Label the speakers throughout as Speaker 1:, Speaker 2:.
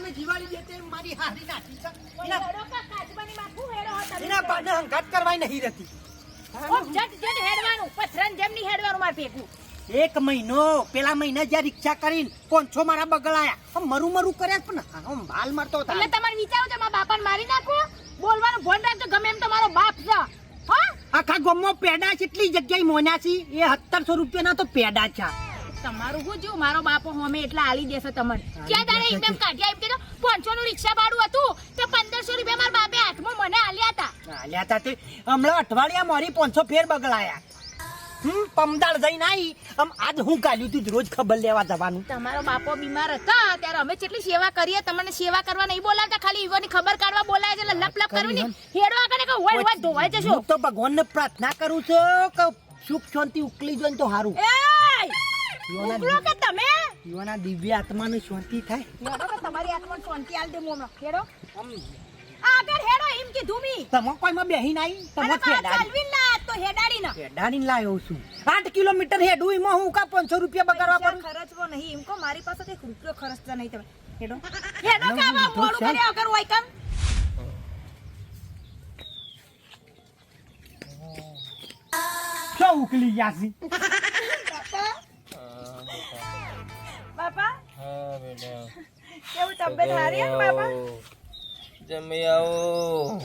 Speaker 1: એના બાપાને જીવાડી મારી હારી નાખી છે. એના
Speaker 2: હેડો કા કાચબાની માં શું હેડો હો
Speaker 1: એના બાને હંગાત કરવાય નહીં રહેતી.
Speaker 2: ઓમ જટ જટ હેડવાનું પથરાન જેમ નહીં હેડવાનું માર ભેગું.
Speaker 1: એક મહિનો પેલા મહિના જ્યાં રિક્ષા કરીને પોંચો મારા બગલાયા મરું મરું કર્યા પણ આમ હાલ મારતો
Speaker 2: એટલે તમારે વિચારો છે મારા બાપાને મારી નાખો? બોલવાનું ફોન રાખજો ગમે એમ તમારો બાપ છે. હા?
Speaker 1: આખા ગમો પેડા કેટલી જગ્યાએ મોન્યા છે એ સત્તરસો રૂપિયાના તો પેડા છે.
Speaker 2: તમારું હું જો મારો બાપો હમે એટલા આલી દેશે તમને. ક્યાં તારે એકદમ કાઢ્યા એમ કે પાંચસો નું રિક્ષા ભાડું હતું તો પંદરસો રૂપિયા મારા બાપે હાથમાં મને આલ્યા હતા
Speaker 1: આલ્યા હતા તે. હમણાં અઠવાડિયા મારી પાંચસો ફેર બગલાયા હમ પમદાળ જઈને આવી આમ આજ હું કાલ્યું તું રોજ ખબર લેવા જવાનું.
Speaker 2: તમારો બાપો બીમાર હતા ત્યારે અમે કેટલી સેવા કરીએ તમને સેવા કરવા નહીં બોલાવતા ખાલી ઈવોની ખબર કાઢવા બોલાય છે લપ લપ કરવી નહીં હેડો આગળ કે હોય હોય ધોવાય જશો.
Speaker 1: તો તો ભગવાનને પ્રાર્થના કરું છું કે સુખ શાંતિ ઉકલી ને તો સારું
Speaker 2: એય! કે તમે?
Speaker 1: યુવાના દિવ્ય આત્માને શાંતિ થાય.
Speaker 2: હેડો કે તમારી આત્માને શાંતિ આલ દે મોમનો હેડો આગળ હેડો એમ કીધું મી.
Speaker 1: તમે કોઈમાં બેહી આવી તમે
Speaker 2: અને બા
Speaker 1: ખેડાડી
Speaker 2: ચાલવી ના તો હેડાડી ના.
Speaker 1: ખેડાડીને લાવ્યો છું. આઠ કિલોમીટર હેડું એમાં હું કા પાંચસો રૂપિયા બગાડવા પડું?
Speaker 2: ખર્ચવો નહીં. એમ કો મારી પાસે એક રૂપિયો ખર્ચતા નહીં. તમે હેડો. હેડો મોડું કર્યા હોય કમ બાપા?
Speaker 3: હા બેટા.
Speaker 2: કેવું તબિયત હારી હે બાપા?
Speaker 3: જમી આવો.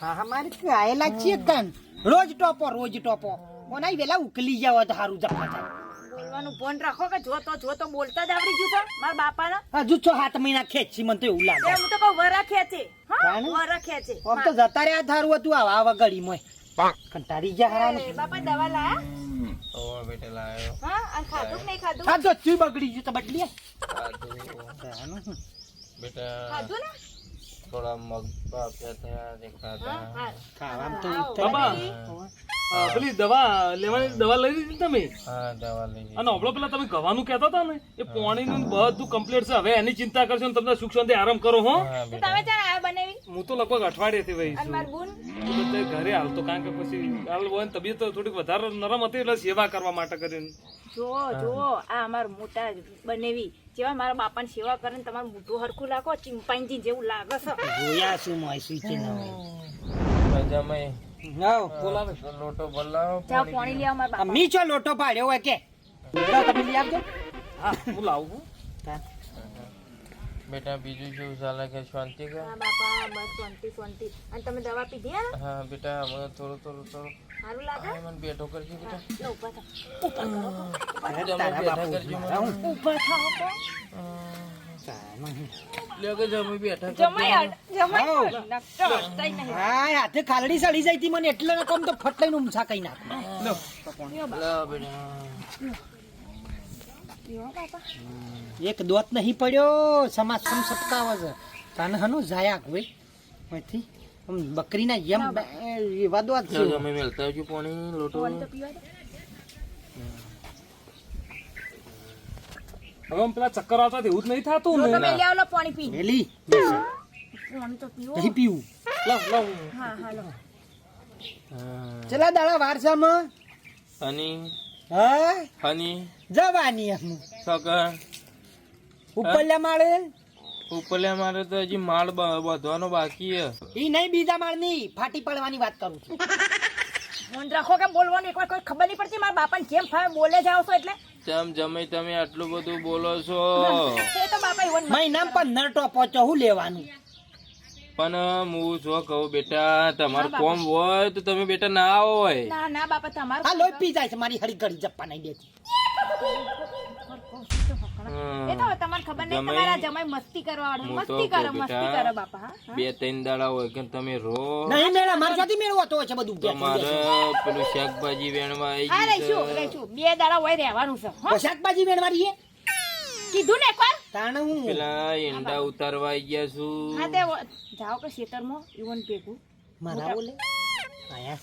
Speaker 1: હા હા મારે આયેલા છીએ કન. રોજ ટોપો રોજ ટોપો. ઓનાઈ વેલા ઉકલી જાવ તો સારું થાય
Speaker 2: બોલવાનું ફોન રાખો કે જો તો જો તો બોલતા જ આવડી ગયું છે મારા બાપાના.
Speaker 1: હજુ છો સાત મહિના ખેંચી મને તો એવું લાગે.
Speaker 2: હું તો કહું વરા ખેંચે. હા વરા ખેંચે.
Speaker 1: આમ તો જતા રહ્યા ધારું હતું આવા વગડી મોય કંટાળી ગયા હારાનું
Speaker 2: બાપા દવા લાયા?
Speaker 3: ઓ બેટા લાયો.
Speaker 2: હા અને ખાધું નહીં ખાધું?
Speaker 1: આ જો ચી બગડી ગયું તો બદલી
Speaker 3: ખાધું. બેટા
Speaker 2: ખાધું ને?
Speaker 3: થોડા મગ પાપ્યા થયા તે
Speaker 2: હા
Speaker 3: ખાધા.
Speaker 2: હા
Speaker 1: ખાવામાં તો.
Speaker 4: બાબા. પેલી દવા લેવાની દવા લઈ લીધી તમે?
Speaker 3: હા દવા લઈ
Speaker 4: અને હમણાં પેલા તમે ગવાનું કહેતા હતા ને એ પાણીનું બધું કમ્પ્લીટ છે. હવે એની ચિંતા કરશો ને તમને સુખ શાંતિ આરામ કરો હો.
Speaker 2: તમે ચાલ આ બનાવી.
Speaker 4: હું તો લગભગ અઠવાડિયેથી વહી છું.
Speaker 2: માર બુન?
Speaker 4: હું તો ઘરે હાલતો કારણ કે પછી હાલ હોય ને તબિયત થોડીક વધારે નરમ હતી એટલે સેવા કરવા માટે કરીને.
Speaker 2: જો જો આ અમાર મોટા બનેવી. જેવા મારા બાપાની સેવા કરે ને તમારું મોટું હરખું લાગો ચિંપાંજી જેવું લાગે છે.
Speaker 1: જોયા શું
Speaker 3: જમાઈ
Speaker 1: હોય
Speaker 4: બોલાવે
Speaker 3: લોટો બોલાવો
Speaker 2: જાઓ પાણી લેવા મારા બાપા.
Speaker 1: મી છો લોટો પાડ્યો હોય કે? લાવ તમે લઈ આપજો
Speaker 4: હા હું લાવું
Speaker 3: બેટા બીજું શું ચાલે કે શાંતિ કે?
Speaker 2: હા બાપા બસ શાંતિ શાંતિ. અને તમે દવા પીધી હે
Speaker 3: હા બેટા હવે થોડું થોડું થોડું.
Speaker 2: સારું લાગે?
Speaker 3: મને બેઠો કરજો બેટા.
Speaker 2: લો થાઓ. તો.
Speaker 1: હાથે ખાલડી સડી જાય તી મને એટલે કમ તો ઊંચા કઈ નાખ.
Speaker 2: બાપા.
Speaker 1: એક દોત નહીં પડ્યો સમાજ સમ સપકાવ છે. હનો જાયા કોઈ માંથી બકરીના યમ એવા દોત છે.
Speaker 3: મેલતા આવજો પાણી લોટો
Speaker 2: પાણી તો પીવા દે
Speaker 4: હવે પેલા ચક્કર આવતા એવું જ નહીં થતું ને.
Speaker 2: તમે લે આવો પાણી પી.
Speaker 1: મેલી
Speaker 2: પાણી તો પીવો.
Speaker 1: નહીં પીવું.
Speaker 4: લાવ લાવ
Speaker 2: હા હા
Speaker 1: ચલા દાડા વારસામાં
Speaker 3: હની.
Speaker 1: હા?
Speaker 3: હની.
Speaker 1: જવાની આમ
Speaker 3: સગર
Speaker 1: ઉપલ્યા માળે?
Speaker 3: ઉપલ્યા મારે તો હજી માળ વધવાનો બાંધવાનો બાકી છે.
Speaker 1: ઈ નહીં બીજા માળની ફાટી પડવાની વાત કરું છું.
Speaker 2: ફોન રાખો કે બોલવાનું? એકવાર કોઈ ખબર નહીં પડતી મારા બાપાને જેમ ફાવે? બોલે જાવ છો એટલે.
Speaker 3: તેમ જમે તમે આટલું બધું બોલો છો.
Speaker 2: એ તો બાપા ઈવન
Speaker 1: મહિનામાં પંદર ટોપો છો હું લેવાનું?
Speaker 3: પણ હું શું કહું બેટા તમારું કોમ હોય તો તમે બેટા ના આવો હોય.
Speaker 2: ના ના બાપા તમારું
Speaker 1: આ લોહી પી જાય છે મારી હળી ઘડી જપ્પા નહીં દેતી.
Speaker 2: એ તો તમને ખબર નહીં તમારા જમાઈ મસ્તી કરવા વાળો
Speaker 3: હું તો
Speaker 2: મસ્તી કરો મસ્તી કરો બાપા હા? હા?
Speaker 3: બે ત્રણ દાડા હોય કે તમે રો.
Speaker 1: નહીં મેળા મારી સાથે મેળવતો હોય છે બધું?
Speaker 3: તમારે પેલું શાકભાજી વેણવા
Speaker 2: હા
Speaker 3: આવી
Speaker 2: રહીશું
Speaker 3: ગઈ છે.
Speaker 2: બે દાડા હોય રહેવાનું છે હો?
Speaker 1: શાકભાજી મેળવાની
Speaker 2: કીધું ને એકવાર?
Speaker 1: તાણ હું
Speaker 3: પેલા ઈંડા ઉતારવા આવી ગયા છું.
Speaker 2: હા તે જાઓ કે ખેતરમાં ઈવન ભેગું.
Speaker 1: મારા બોલે.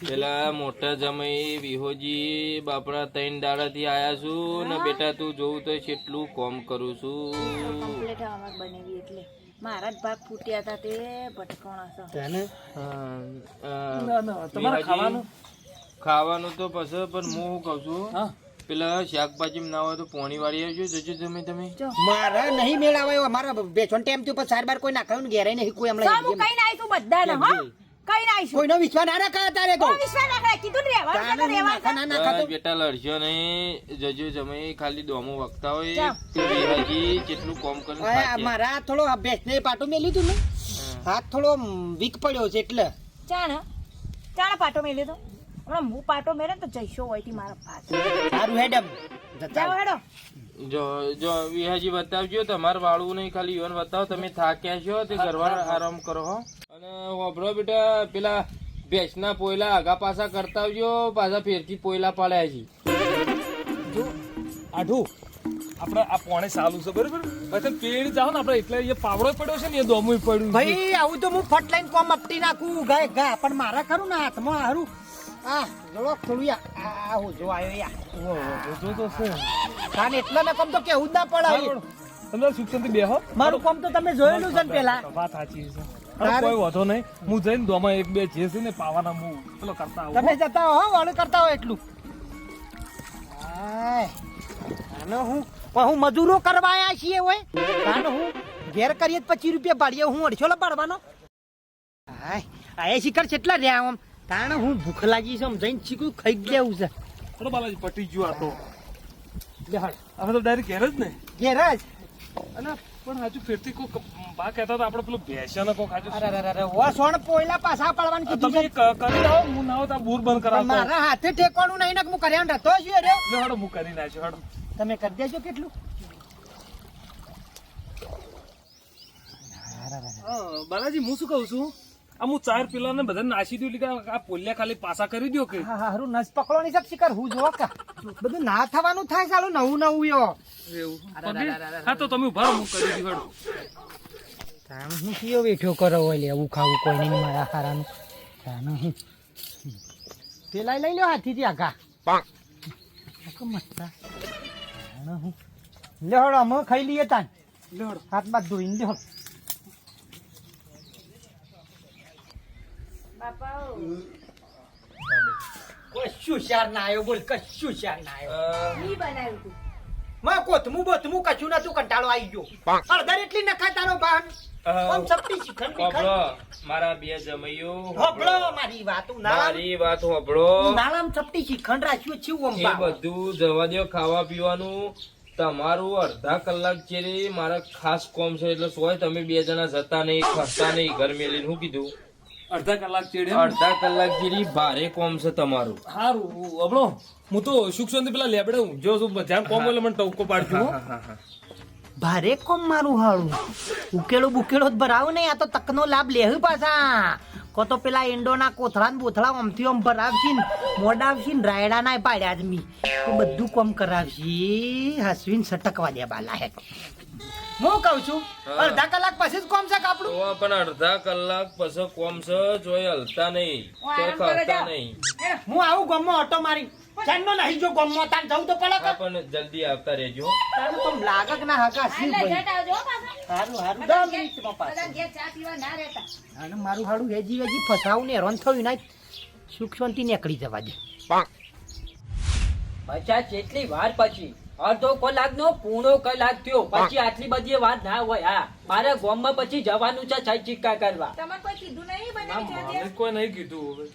Speaker 3: પેલા મોટા જમાઈ વિહોજી બાપડા ત્રણ દાડાથી આયા છું ને બેટા તું જોવું તો કેટલું કોમ કરું છું.
Speaker 2: કમ્પ્લીટ અમાર બનેવી એટલે. મારા જ ભાગ ફૂટ્યા હતા તે ભટકોણા છે
Speaker 1: તાને?
Speaker 3: હા, અ,
Speaker 4: ના, ના, તમારે ખાવાનું?
Speaker 3: ખાવાનું તો પછી પણ હું કહું છું? પેલા શાકભાજી ના હોય તો પોણી વાળી આવજો જજો તમે તમે.
Speaker 1: મારા નહીં મેળાવાયો મારા બેચોન ટાઈમ થયું પણ સાર બાર કોઈ નાખાયું ને ઘેરાય નહીં કોઈ હમણાં
Speaker 2: હો? કઈ નાઈશું
Speaker 1: કોઈનો વિશ્વાસ ના રાખા તારે તો.
Speaker 2: વિશ્વાસ ના કીધું ને રહેવાનું
Speaker 1: ના
Speaker 3: બેટા નહીં જજો તમે ખાલી દોમો વખતા હોય. વિહાજી જેટલું કોમ કરીને
Speaker 1: મારા થોડો અભ્યાસ ને પાટો મેં તું ને? હાથ થોડો વીક પડ્યો છે એટલે.
Speaker 2: ચાણ ચાણ પાટો મેલ્યો તો? હમણાં હું પાટો મેરે ને તો જઈશો હોયથી મારા પાસે.
Speaker 1: સારું હેડમ.
Speaker 2: હેડો.
Speaker 3: જો જો વિહાજી બતાવજો તમારે વાળું નહીં ખાલી યુવન બતાવો તમે થાક્યા છો તે ઘરવાર આરામ કરો હો. અને વાપરો બેટા પેલા ભેંસના પોયલા આગા પાછા કરતા આવજો પાછા ફેરથી પોયલા પાડ્યા છે.
Speaker 4: આઢું આપણે આ પોણે સાલું છે બરોબર? પછી પેડ જાવ ને આપણે એટલે એ પાવડો પડ્યો છે ને એ દોમું પડ્યું
Speaker 1: ભાઈ આવું તો હું ફટ લઈને કોમ અપટી નાખું ગાય ગા પણ મારા ખરું ને હાથમાં હારું. આ જોડો થોડું યા આ હું જો આવ્યો યા.
Speaker 4: જો તો છે.
Speaker 1: કાન એટલા ને કમ તો કેવું જ ના પડાય
Speaker 4: તમે સુખ શાંતિ બેહો.
Speaker 1: મારું કામ તો તમે જોયેલું છે ને પેલા.
Speaker 4: વાત સાચી છે. કોઈ વાંધો નહીં. હું જઈને દોમાં એક બે જે છે ને પાવાના હું પેલો કરતા
Speaker 1: તમે જતા હો વાળું કરતા હો એટલું. આનો હું. હું મજૂરો કરવા આવ્યા છીએ હોય આનો હું. ઘેર કરીએ તો પચીસ રૂપિયા પાડીએ હું લો પાડવાનો એ આ શિખર કેટલા રહ્યા આમ. કારણ હું ભૂખ લાગી છે આમ જઈને શીખું ખાઈ લેવું છે.
Speaker 4: બાલાજી પટી ગયું આ તો. હવે તો ડાયરેક્ટ ઘેર જ ને.
Speaker 1: ઘેર જ?
Speaker 4: અને પણ હજુ ફેરથી કોક બા કહેતા હતા આપણે પેલું ભેંસ્યાને કોક હજુ
Speaker 1: અરે અરે અરે ઓ સોણ પોયલા પાછા પાડવાનું કીધું
Speaker 4: તમે કરી લાવો હું ના હોત બૂર બંધ
Speaker 1: પણ
Speaker 4: કરાવતો
Speaker 1: મારા હાથે ઠેકવાનું નહીં ને હું કર્યા રહેતો છું રે
Speaker 4: લે હડો હું કરી નાખ્યો હડો.
Speaker 1: તમે કરી દેજો કેટલું.
Speaker 4: હા, બાલાજી હું શું કહું છું? આ હું ચાર પેલા ને બધા નાસી દઉં એટલે આ પોલિયા ખાલી પાસા કરી દો કે.
Speaker 1: હા હારું નસ પકડો ની શક શિકાર હું જોવા કા? બધું ના થવાનું થાય ચાલો નવું નવું યો.
Speaker 4: હા તો તમે ઊભા હું કરી દઉં હડો
Speaker 1: તાણ હું કયો બેઠો કરો ઓલે હું એવું ખાવું કોઈ નહીં મારા હારાનું. તાનો હું. પેલા લઈ લ્યો હાથીથી આગા. આખો મસ્તા. હું. લે અમે ખાઈ લઈએ તાન
Speaker 4: લે હડો
Speaker 1: હાથ બાદ ધોઈને લે હળો.
Speaker 2: બાપા
Speaker 1: કશું શાર ના આવ્યો બોલ કશું શાર ના આવ્યો?
Speaker 2: મી બનાવ્યું તું.
Speaker 1: માં કોથમું બોથમું કશું નતું કંટાળો આવી ગયો. અડધર એટલી નખાય તારો બાન આમ સપટી શીખર
Speaker 3: હોભળો મારા બે જમૈયો
Speaker 1: હોબળો મારી વાત હું
Speaker 3: મારી વાત હોભળો.
Speaker 1: નાળામ સપટી શીખંડ રાખ્યું છે હું
Speaker 3: એ બધું જવા દો ખાવા પીવાનું. તમારું અડધા કલાક છે મારા ખાસ કોમ છે એટલે સોય તમે બે જણા જતા નહીં ખસતા નહીં ઘર મેલીને શું કીધું?
Speaker 4: અડધા કલાક ચેડે
Speaker 3: અડધા કલાક જેવી ભારે કોમ છે તમારું.
Speaker 4: સારું હબળો હું તો સુખ શાંતિ પેલા લેબડે ઊંઘ્યો છું જ્યાં કોમ એટલે મને ટવકો પાડજો
Speaker 1: ભારે કોમ મારું હાળું ઉકેલો બુકેલો જ ભરાવ નહીં આ તો તકનો લાભ લેહ પાછા. કો તો પેલા એંડોના કોથળા ને બોથળા આમથી આમ ભરાવશી ને મોડાવશી ને રાયડા ના પાડ્યા આદમી મી. બધું કોમ કરાવશી. હસવીન સટકવા દે બાલા હે. હું કહું છું અડધા કલાક પછી જ
Speaker 3: તો પણ અડધા કલાક પછી કોમ છે જોઈ હલતા નહીં. ખાતા નહીં.
Speaker 1: હું આવું ગમો ઓટો મારી. ચાંદનો નહીં જો ગમો તાન જવું તો પડે
Speaker 3: પણ જલ્દી આવતા રહેજો.
Speaker 1: તારું તો લાગક ના હકા સી ભાઈ?
Speaker 2: જટ આવજો પાછા.
Speaker 1: હારું હારું.
Speaker 2: દમ
Speaker 1: દસ મિનિટમાં પાછું.
Speaker 2: ચા પીવા ના રહેતા.
Speaker 1: અને મારું હાડું હેજી વેજી ફસાવું ને હેરાન થયું ના સુખ શાંતિ નીકળી જવા દે.
Speaker 5: બચ્ચા જેટલી વાર પછી. અડધો કલાક નો પૂર્ણો કલાક થયો. પછી આટલી બધી વાત ના હોય હા. મારે ગામમાં પછી જવાનું છે છઈ ચિક્કા કરવા.
Speaker 2: કોઈ કીધું નહીં
Speaker 4: કોઈ નહીં કીધું.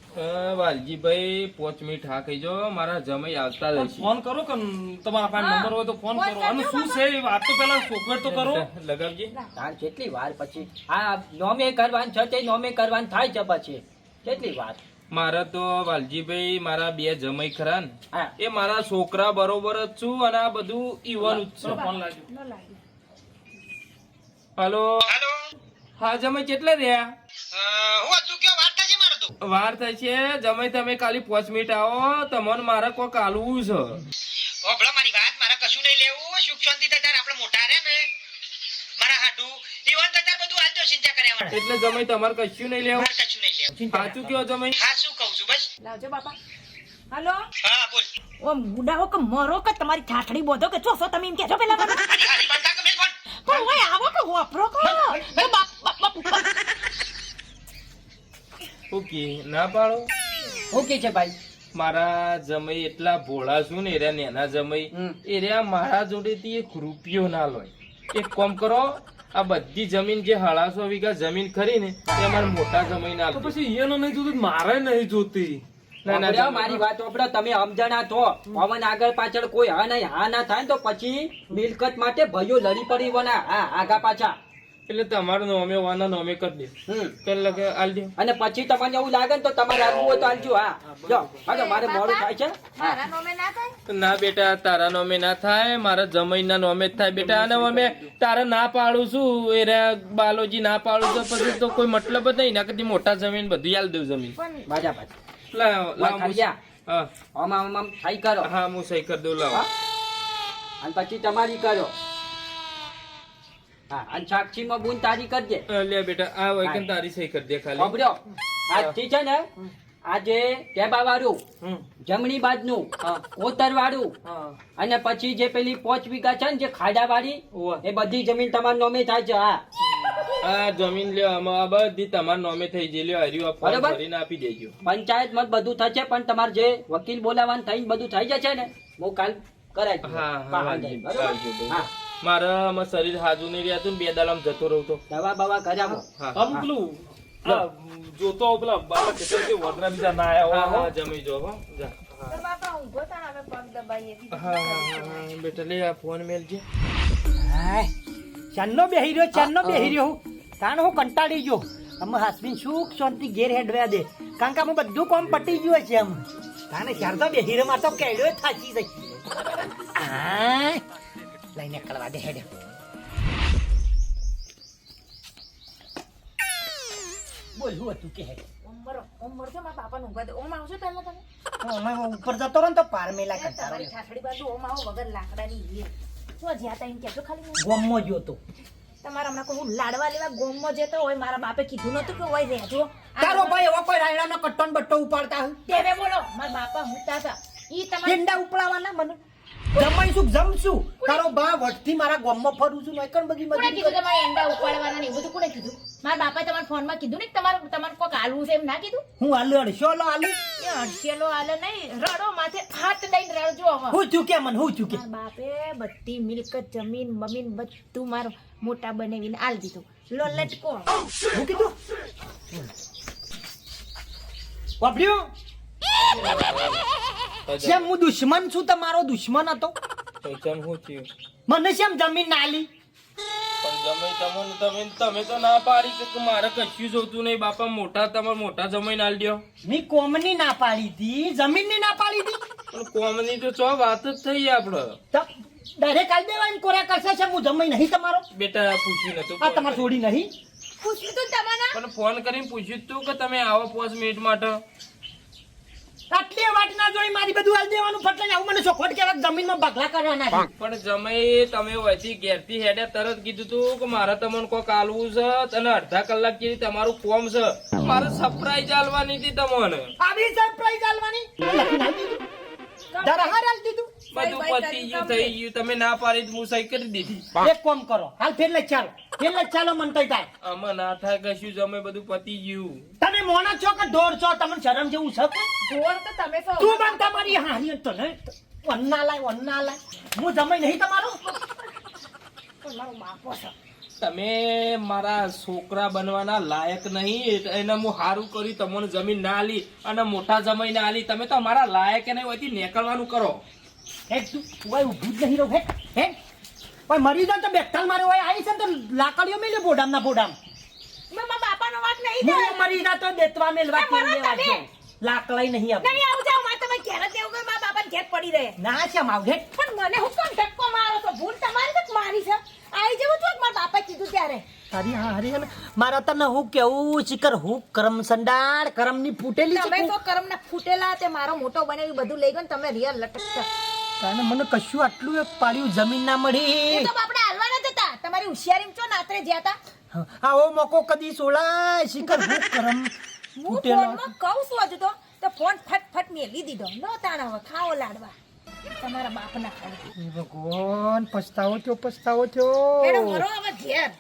Speaker 3: વાલજીભાઈ પોચ મિનિટ હા કહી જો મારા જમાઈ આવતા જ
Speaker 4: ફોન કરો કે તમારા પાસે નંબર હોય તો ફોન કરો. અને શું છે એ વાત તો પેલા સોફ્ટવેર તો કરો.
Speaker 3: લગાવજી.
Speaker 5: તાર કેટલી વાર પછી હા નોમે કરવાનું છે તે નોમે કરવાનું થાય છે પછી. કેટલી વાર.
Speaker 3: મારા તો વાલજીભાઈ મારા બે જમાઈ ખરા ને. એ મારા છોકરા બરોબર જ છું અને આ બધું ઈવન જ છે. હલો. હા જમાઈ કેટલા રહ્યા? વાર થાય છે. જમાઈ તમે ખાલી પાંચ મિનિટ આવો. તમને મારે કોક આલવું છે.
Speaker 1: હોભળો મારી વાત મારે કશું નહીં લેવું. સુખ શાંતિ આપણે મોટા રે ને. મારા હાડુ. ઈવન તાર બધું હાલ ચિંતા કર્યા વાળા.
Speaker 3: એટલે જમાઈ તમારે કશું નહીં લેવું.
Speaker 1: કશું નહીં લેવું.
Speaker 3: સાચું કયો જમાઈ
Speaker 1: હા શું કહું છું બસ.
Speaker 2: લાવજો બાપા. હાલો.
Speaker 1: હા બોલ.
Speaker 2: ઓ મુડાવો કે મરો કે તમારી ઠાઠડી બોધો કે ચોસો તમે એમ કહેજો પેલા મને. પણ ઓય આવો કે વાપરો કો? એ બાપ બાપ.
Speaker 3: ઓકે ના પાડો.
Speaker 5: ઓકે છે ભાઈ.
Speaker 3: મારા જમઈ એટલા ભોળા છું ને એરા નેના જમઈ.
Speaker 5: હમ.
Speaker 3: એરા મારા જોડેથી એક રૂપિયો ના લોય એક કોમ કરો આ બધી જમીન જે હળાસો વીઘા જમીન ખરી ને એ અમારે મોટા જમીન ના
Speaker 4: પછી એનો નહીં જોતું મારે નહીં જોતી.
Speaker 5: મારી વાત આપડે તમે સમજણા તો પવન આગળ પાછળ કોઈ હા નહીં હા ના થાય ને તો પછી મિલકત માટે ભયો લડી પડી વના. હા આગા પાછા.
Speaker 3: એટલે તમારું અમે વાના નોમે કરી દે એટલે કે આલ દે.
Speaker 5: અને પછી તમને એવું લાગે ને તો તમારે આવવું હોય તો આલજો હા. જો હાલો મારે મોડું થાય છે.
Speaker 2: મારા નોમે ના થાય?
Speaker 3: ના બેટા તારા નોમે ના થાય મારા જમઈના નોમે જ થાય બેટા. અને અમે તારા ના પાડું છું એ રે બાલોજી ના પાડું તો પછી તો કોઈ મતલબ જ નહીં. ના કદી મોટા જમીન બધું આલ દઉં જમીન.
Speaker 2: બાજા
Speaker 5: બાજા. પાછા
Speaker 3: લાવ? હા.
Speaker 5: આમ આમ આમ થઈ કરો.
Speaker 3: હા હું સહી કરી દઉં લાવ.
Speaker 5: અને પછી તમારી કરો. હા અને સાક્ષીમાં બુન તારી કરજે.
Speaker 3: લે બેટા આ હોય કે તારી સહી કરી દે ખાલી?
Speaker 5: સાંભળ્યો આજથી છે ને આજે ટેબા વાળું. જમણી બાજનું કોતર વાળું અને પછી જે પેલી પોચ વીઘા છે ને જે ખાડા વાળી એ બધી જમીન તમારા નોમે થાય છે હા.
Speaker 3: આ જમીન લ્યો આમાં આ બધી તમારા નોમે થઈ જઈ લ્યો હર્યું આ ફોર્મ ભરીને આપી દેજો.
Speaker 5: પંચાયત મત બધું થશે પણ તમારે જે વકીલ બોલાવવાનું થઈને બધું થઈ જશે ને હું કાલ કરાવી.
Speaker 3: હા હા.
Speaker 5: હા
Speaker 3: મારા શરીર હાજુ નહીં રહેતું બે દાડામાં જતો રહું તો.
Speaker 5: દવા બવા
Speaker 3: હા.
Speaker 4: આમ પેલું જોતો પેલા બાપા ખેતર જે વડરા બીજા ના આવ્યા
Speaker 3: હા જમી જો હો. જા.
Speaker 2: બાપા ઊંઘો તાણ હવે પગ દબાઈએ
Speaker 3: હા હા હા બેટા લે આ ફોન મેલજે
Speaker 1: ચાંદનો બેહી રહ્યો ચાંદનો બેહી રહ્યો હું. તાણ હું કંટાળી ગયો. અમે હાસબીન સુખ શાંતિ ઘેર હેડવા દે. કારણ કે અમે બધું કામ પટી ગયું છે એમ તાને ચાર તો બેહી રહ્યો માર તો કેડ્યો થાકી જઈ હાય. લઈને કરવા દે હેડે બોલ હું હતું કે હેડે
Speaker 2: ઓમ મરો ઓમ મરજો મારા બાપાને ઊંઘવા દે ઓમ આવશો પહેલા તમે
Speaker 1: ઉપર જતો રહ્યો ને તો પાર મેલા કરતા
Speaker 2: ઠાઠડી બાજુ ઓમ આવો વગર લાકડાની હીર શું જ્યાં ત્યાં કહેજો ખાલી.
Speaker 1: ગોમમાં ગયો તો
Speaker 2: તમારા હમણાં કોઈ હું લાડવા લેવા ગોમમાં જતો હોય મારા બાપે કીધું નતું કે હોય રહેજો
Speaker 1: તારો ભાઈ એવો કોઈ રાયડાનો કટ્ટો બટ્ટો ઉપાડતા
Speaker 2: તેરે બોલો મારા બાપા હુતા હતા ઈ તમારે
Speaker 1: ટેંડા ઉપડાવાના મને જમાઈશું જમશું તારો બા વટથી મારા ગામમાં ફરું છું નકર બધી
Speaker 2: કોણે કીધું તમારે એંડા ઉપાડવાના ને એવું બધું કોણે કીધું? મારા બાપા તમારા ફોનમાં કીધું ને તમારું તમારે કોક હાલવું છે એમ ના કીધું?
Speaker 1: હું આલુ અડશો લો આલુ.
Speaker 2: એ અડસેલો હાલે નહીં રડો માથે હાથ દઈને રડજો હવે
Speaker 1: હું ચૂકે મને હું ચૂકે
Speaker 2: બાપે બધી મિલકત જમીન બમીન બધું મારું મોટા બનાવીને આલ દીધું. લો લટકો
Speaker 1: હું કીધું? વાપર્યું? શેમ હું દુશ્મન છું તમારો દુશ્મન હતો.
Speaker 3: થયું.
Speaker 1: મને શેમ જમીન ના લી
Speaker 3: પણ જમાઈ તમે તમે તો ના પાડી કે મારે કશું જોતું નહીં. બાપા મોટા તમારે મોટા જમાઈ નાલ દ્યો
Speaker 1: મેં કોમની ના પાડી હતી જમીનની ના પાડી હતી
Speaker 3: પણ કોમની તો ચો વાત જ થઈ આપડે.
Speaker 1: ડાયરેક્ટ આલી દેવાની કોરા કરશે છે હું નહીં તમારો?
Speaker 3: બેટા પૂછ્યું નતું
Speaker 1: આ તમારે છોડી નહીં.
Speaker 2: પૂછ્યું તું તમારા?
Speaker 3: પણ ફોન કરીને પૂછ્યું તું કે તમે આવો પાંચ મિનિટ માટે.
Speaker 1: આટલી વાટ ના જોઈ મારી બધું હાલ દેવાનું ફટલે આવું મને ચોખવટ કેવા જમીનમાં ભાગલા કરવાના
Speaker 3: પણ જમાઈ તમે વચ્ચે ઘેરથી હેડે તરત કીધું તું કે મારે તમને કોક આલવું છે અને અડધા કલાક જેવી તમારું કોમ છે. મારે સરપ્રાઈઝ આલવાની હતી તમને.
Speaker 1: આવી સરપ્રાઈઝ આલવાની? દરહાર આલ દીધું.
Speaker 3: બધું પતી ગયું થઈ ગયું. તમે ના પાડી હું સહી કરી દીધી.
Speaker 1: એક કામ કરો. હાલ ફેર ચાલો. ફેર ચાલો મન તઈ થાય
Speaker 3: આમાં ના થાય કશું જમે બધું પતી ગયું.
Speaker 1: તમે મોણા છો કે ઢોર છો? તમને શરમ જેવું છે કે?
Speaker 2: તો તમે સૌ
Speaker 1: તું પણ તમારી હારી તો ને વન્ના લાય વન્ના લાય. હું જમાઈ નહીં તમારો?
Speaker 2: મારો બાપો છે.
Speaker 3: તમે મારા છોકરા બનવાના લાયક નહીં એને હું સારું કર્યું તમને જમીન ના આલી અને મોટા જમીન ના આલી. તમે તો મારા લાયક નહીં હોયથી નીકળવાનું કરો.
Speaker 1: ઓય ઊભું જ નહીં રહો મરી તો મારે આવી છે ને તો લાકડીઓ મેલ્યો બોડામ. ના બોડામ
Speaker 2: મારા બાપાનો વાત નહીં
Speaker 1: હું મરી જાય તો દેતવા મેલવા
Speaker 2: એ
Speaker 1: લેવા છે લાકડાઈ નહીં આપ
Speaker 2: નહીં આવું જાવ મારે તમે ઘેર જ એવું મારા બાપાને ઘેર પડી રહે.
Speaker 1: ના છે માવ હેડ
Speaker 2: પણ મને હું કોણ ધક્કો મારો છો? ભૂલ તમારી જ મારી છે? આવી જવું છું મારા બાપા કીધું ત્યારે?
Speaker 1: તારી હા હે ને. મારા તને હું કેવું શિખર હું કરમ સંડાળ કરમની ફૂટેલી
Speaker 2: તમે તો કરમના ફૂટેલા તે મારો મોટો બને બધું લઈ ગયો ને તમે રિયલ લટકતા.
Speaker 1: તાને મને કશું આટલું એક પાડ્યું જમીન ના મળી.
Speaker 2: તો આપણે હાલવાના જ હતા. તમારી હોશિયારી ચો નાત્રે જ્યાં હતા?
Speaker 1: આવો મોકો કદી સોળાય. શિખર હું કરમ.
Speaker 2: હું ફોનમાં કહું છું હજુ તો તો ફોન ફટ ફટ મેલી દીધો. નો તાણ હવે ખાઓ લાડવા. તમારા બાપના
Speaker 1: ખાડે. ભગવાન પસ્તાવો થયો પસ્તાવો થયો.
Speaker 2: એનો મરો હવે ઘેર.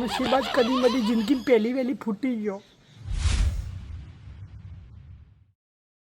Speaker 1: નસીબ કદી મધી જિંદગી પહેલી વહેલી ફૂટી ગયો.